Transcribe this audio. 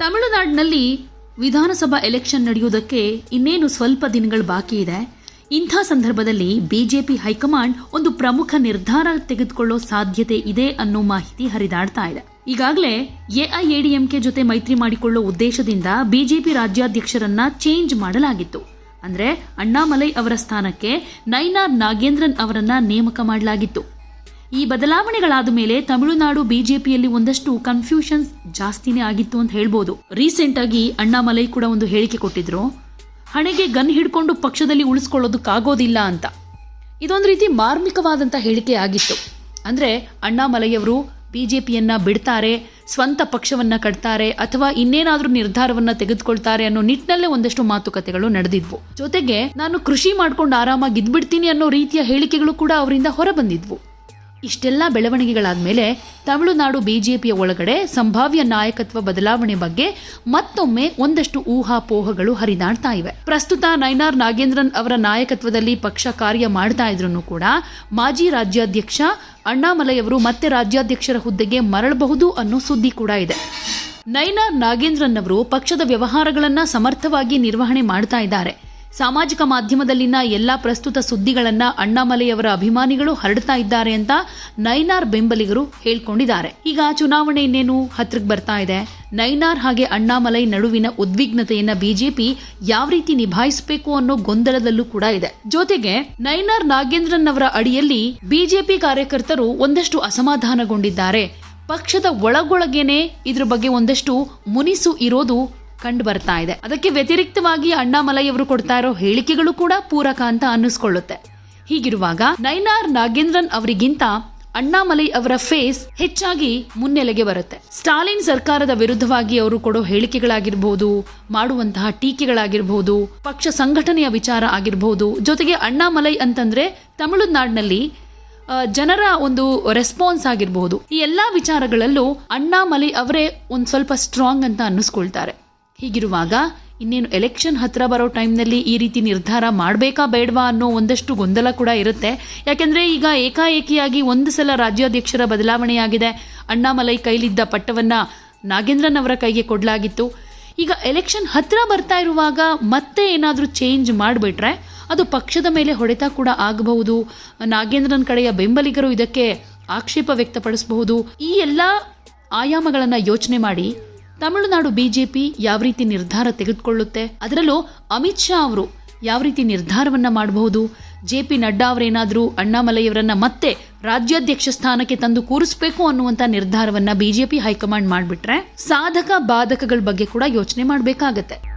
ತಮಿಳುನಾಡಿನಲ್ಲಿ ವಿಧಾನಸಭಾ ಎಲೆಕ್ಷನ್ ನಡೆಯುವುದಕ್ಕೆ ಇನ್ನೇನು ಸ್ವಲ್ಪ ದಿನಗಳು ಬಾಕಿ ಇದೆ. ಇಂಥ ಸಂದರ್ಭದಲ್ಲಿ ಬಿಜೆಪಿ ಹೈಕಮಾಂಡ್ ಒಂದು ಪ್ರಮುಖ ನಿರ್ಧಾರ ತೆಗೆದುಕೊಳ್ಳೋ ಸಾಧ್ಯತೆ ಇದೆ ಅನ್ನೋ ಮಾಹಿತಿ ಹರಿದಾಡ್ತಾ ಇದೆ. ಈಗಾಗಲೇ ಎಐಎಡಿಎಂಕೆ ಜೊತೆ ಮೈತ್ರಿ ಮಾಡಿಕೊಳ್ಳೋ ಉದ್ದೇಶದಿಂದ ಬಿಜೆಪಿ ರಾಜ್ಯಾಧ್ಯಕ್ಷರನ್ನ ಚೇಂಜ್ ಮಾಡಲಾಗಿತ್ತು. ಅಂದ್ರೆ ಅಣ್ಣಾಮಲೈ ಅವರ ಸ್ಥಾನಕ್ಕೆ ನೈನಾರ್ ನಾಗೇಂದ್ರನ್ ಅವರನ್ನ ನೇಮಕ ಮಾಡಲಾಗಿತ್ತು. ಈ ಬದಲಾವಣೆಗಳಾದ ಮೇಲೆ ತಮಿಳುನಾಡು ಬಿಜೆಪಿಯಲ್ಲಿ ಒಂದಷ್ಟು ಕನ್ಫ್ಯೂಷನ್ಸ್ ಜಾಸ್ತಿನೇ ಆಗಿತ್ತು ಅಂತ ಹೇಳ್ಬೋದು. ರೀಸೆಂಟ್ ಆಗಿ ಅಣ್ಣಾಮಲೈ ಕೂಡ ಒಂದು ಹೇಳಿಕೆ ಕೊಟ್ಟಿದ್ರು. ಹಣೆಗೆ ಗನ್ ಹಿಡ್ಕೊಂಡು ಪಕ್ಷದಲ್ಲಿ ಉಳಿಸ್ಕೊಳ್ಳೋದಕ್ಕಾಗೋದಿಲ್ಲ ಅಂತ. ಇದೊಂದು ರೀತಿ ಮಾರ್ಮಿಕವಾದಂಥ ಹೇಳಿಕೆ ಆಗಿತ್ತು. ಅಂದರೆ ಅಣ್ಣಾಮಲೈಯವರು ಪಿಯನ್ನು ಬಿಡ್ತಾರೆ, ಸ್ವಂತ ಪಕ್ಷವನ್ನ ಕಟ್ತಾರೆ ಅಥವಾ ಇನ್ನೇನಾದರೂ ನಿರ್ಧಾರವನ್ನ ತೆಗೆದುಕೊಳ್ತಾರೆ ಅನ್ನೋ ನಿಟ್ಟಿನಲ್ಲೇ ಒಂದಷ್ಟು ಮಾತುಕತೆಗಳು ನಡೆದಿದ್ವು. ಜೊತೆಗೆ ನಾನು ಕೃಷಿ ಮಾಡ್ಕೊಂಡು ಆರಾಮಾಗಿ ಇದ್ಬಿಡ್ತೀನಿ ಅನ್ನೋ ರೀತಿಯ ಹೇಳಿಕೆಗಳು ಕೂಡ ಅವರಿಂದ ಹೊರಬಂದಿದ್ವು. ಇಷ್ಟೆಲ್ಲ ಬೆಳವಣಿಗೆಗಳಾದ್ಮೇಲೆ ತಮಿಳುನಾಡು ಬಿಜೆಪಿಯ ಒಳಗಡೆ ಸಂಭಾವ್ಯ ನಾಯಕತ್ವ ಬದಲಾವಣೆ ಬಗ್ಗೆ ಮತ್ತೊಮ್ಮೆ ಒಂದಷ್ಟು ಊಹಾಪೋಹಗಳು ಹರಿದಾಡ್ತಾ ಇವೆ. ಪ್ರಸ್ತುತ ನೈನಾರ್ ನಾಗೇಂದ್ರನ್ ಅವರ ನಾಯಕತ್ವದಲ್ಲಿ ಪಕ್ಷ ಕಾರ್ಯ ಮಾಡ್ತಾ ಇದ್ರು ಕೂಡ ಮಾಜಿ ರಾಜ್ಯಾಧ್ಯಕ್ಷ ಅಣ್ಣಾಮಲೈಯವರು ಮತ್ತೆ ರಾಜ್ಯಾಧ್ಯಕ್ಷರ ಹುದ್ದೆಗೆ ಮರಳಬಹುದು ಅನ್ನೋ ಸುದ್ದಿ ಕೂಡ ಇದೆ. ನೈನಾರ್ ನಾಗೇಂದ್ರನ್ ಅವರು ಪಕ್ಷದ ವ್ಯವಹಾರಗಳನ್ನು ಸಮರ್ಥವಾಗಿ ನಿರ್ವಹಣೆ ಮಾಡ್ತಾ ಇದ್ದಾರೆ. ಸಾಮಾಜಿಕ ಮಾಧ್ಯಮದಲ್ಲಿನ ಎಲ್ಲಾ ಪ್ರಸ್ತುತ ಸುದ್ದಿಗಳನ್ನ ಅಣ್ಣಾಮಲೆಯವರ ಅಭಿಮಾನಿಗಳು ಹರಡ್ತಾ ಇದ್ದಾರೆ ಅಂತ ನೈನಾರ್ ಬೆಂಬಲಿಗರು ಹೇಳ್ಕೊಂಡಿದ್ದಾರೆ. ಈಗ ಚುನಾವಣೆ ಇನ್ನೇನು ಹತ್ರಕ್ಕೆ ಬರ್ತಾ ಇದೆ? ನೈನಾರ್ ಹಾಗೆ ಅಣ್ಣಾಮಲೈ ನಡುವಿನ ಉದ್ವಿಗ್ನತೆಯನ್ನ ಬಿಜೆಪಿ ಯಾವ ರೀತಿ ನಿಭಾಯಿಸಬೇಕು ಅನ್ನೋ ಗೊಂದಲದಲ್ಲೂ ಕೂಡ ಇದೆ. ಜೊತೆಗೆ ನೈನಾರ್ ನಾಗೇಂದ್ರನ್ ಅವರ ಅಡಿಯಲ್ಲಿ ಬಿಜೆಪಿ ಕಾರ್ಯಕರ್ತರು ಒಂದಷ್ಟು ಅಸಮಾಧಾನಗೊಂಡಿದ್ದಾರೆ. ಪಕ್ಷದ ಒಳಗೊಳಗೇನೆ ಇದ್ರ ಬಗ್ಗೆ ಒಂದಷ್ಟು ಮುನಿಸು ಇರೋದು ಕಂಡು ಬರ್ತಾ ಇದೆ. ಅದಕ್ಕೆ ವ್ಯತಿರಿಕ್ತವಾಗಿ ಅಣ್ಣಾಮಲೈ ಅವರು ಕೊಡ್ತಾ ಇರೋ ಹೇಳಿಕೆಗಳು ಕೂಡ ಪೂರಕ ಅಂತ ಅನ್ನಿಸ್ಕೊಳ್ಳುತ್ತೆ. ಹೀಗಿರುವಾಗ ನೈನಾರ್ ನಾಗೇಂದ್ರನ್ ಅವರಿಗಿಂತ ಅಣ್ಣಾಮಲೈ ಅವರ ಫೇಸ್ ಹೆಚ್ಚಾಗಿ ಮುನ್ನೆಲೆಗೆ ಬರುತ್ತೆ. ಸ್ಟಾಲಿನ್ ಸರ್ಕಾರದ ವಿರುದ್ಧವಾಗಿ ಅವರು ಕೊಡೋ ಹೇಳಿಕೆಗಳಾಗಿರ್ಬಹುದು ಮಾಡುವಂತಹ ಟೀಕೆಗಳಾಗಿರ್ಬಹುದು ಪಕ್ಷ ಸಂಘಟನೆಯ ವಿಚಾರ ಆಗಿರ್ಬಹುದು ಜೊತೆಗೆ ಅಣ್ಣಾಮಲೈ ಅಂತಂದ್ರೆ ತಮಿಳುನಾಡಿನಲ್ಲಿ ಜನರ ಒಂದು ರೆಸ್ಪಾನ್ಸ್ ಆಗಿರಬಹುದು ಈ ಎಲ್ಲಾ ವಿಚಾರಗಳಲ್ಲೂ ಅಣ್ಣಾಮಲೈ ಅವರೇ ಒಂದು ಸ್ವಲ್ಪ ಸ್ಟ್ರಾಂಗ್ ಅಂತ ಅನ್ನಿಸ್ಕೊಳ್ತಾರೆ. ಹೀಗಿರುವಾಗ ಇನ್ನೇನು ಎಲೆಕ್ಷನ್ ಹತ್ತಿರ ಬರೋ ಟೈಮ್ನಲ್ಲಿ ಈ ರೀತಿ ನಿರ್ಧಾರ ಮಾಡಬೇಕಾ ಬೇಡವಾ ಅನ್ನೋ ಒಂದಷ್ಟು ಗೊಂದಲ ಕೂಡ ಇರುತ್ತೆ. ಯಾಕೆಂದರೆ ಈಗ ಏಕಾಏಕಿಯಾಗಿ ಒಂದು ಸಲ ರಾಜ್ಯಾಧ್ಯಕ್ಷರ ಬದಲಾವಣೆಯಾಗಿದೆ. ಅಣ್ಣಾಮಲೈ ಕೈಲಿದ್ದ ಪಟ್ಟವನ್ನು ನಾಗೇಂದ್ರನ್ ಅವರ ಕೈಗೆ ಕೊಡಲಾಗಿತ್ತು. ಈಗ ಎಲೆಕ್ಷನ್ ಹತ್ತಿರ ಬರ್ತಾ ಇರುವಾಗ ಮತ್ತೆ ಏನಾದರೂ ಚೇಂಜ್ ಮಾಡಿಬಿಟ್ರೆ ಅದು ಪಕ್ಷದ ಮೇಲೆ ಹೊಡೆತ ಕೂಡ ಆಗಬಹುದು. ನಾಗೇಂದ್ರನ್ ಕಡೆಯ ಬೆಂಬಲಿಗರು ಇದಕ್ಕೆ ಆಕ್ಷೇಪ ವ್ಯಕ್ತಪಡಿಸಬಹುದು. ಈ ಎಲ್ಲ ಆಯಾಮಗಳನ್ನು ಯೋಚನೆ ಮಾಡಿ ತಮಿಳುನಾಡು ಬಿಜೆಪಿ ಯಾವ ರೀತಿ ನಿರ್ಧಾರ ತೆಗೆದುಕೊಳ್ಳುತ್ತೆ? ಅದರಲ್ಲೂ ಅಮಿತ್ ಶಾ ಅವರು ಯಾವ ರೀತಿ ನಿರ್ಧಾರವನ್ನ ಮಾಡಬಹುದು? ಜೆ ಪಿ ನಡ್ಡಾ ಅವರೇನಾದರೂ ಅಣ್ಣಾಮಲೈಯವರನ್ನ ಮತ್ತೆ ರಾಜ್ಯಾಧ್ಯಕ್ಷ ಸ್ಥಾನಕ್ಕೆ ತಂದು ಕೂರಿಸಬೇಕು ಅನ್ನುವಂತ ನಿರ್ಧಾರವನ್ನ ಬಿಜೆಪಿ ಹೈಕಮಾಂಡ್ ಮಾಡಿಬಿಟ್ರೆ ಸಾಧಕ ಬಾಧಕಗಳ ಬಗ್ಗೆ ಕೂಡ ಯೋಚನೆ ಮಾಡಬೇಕಾಗತ್ತೆ.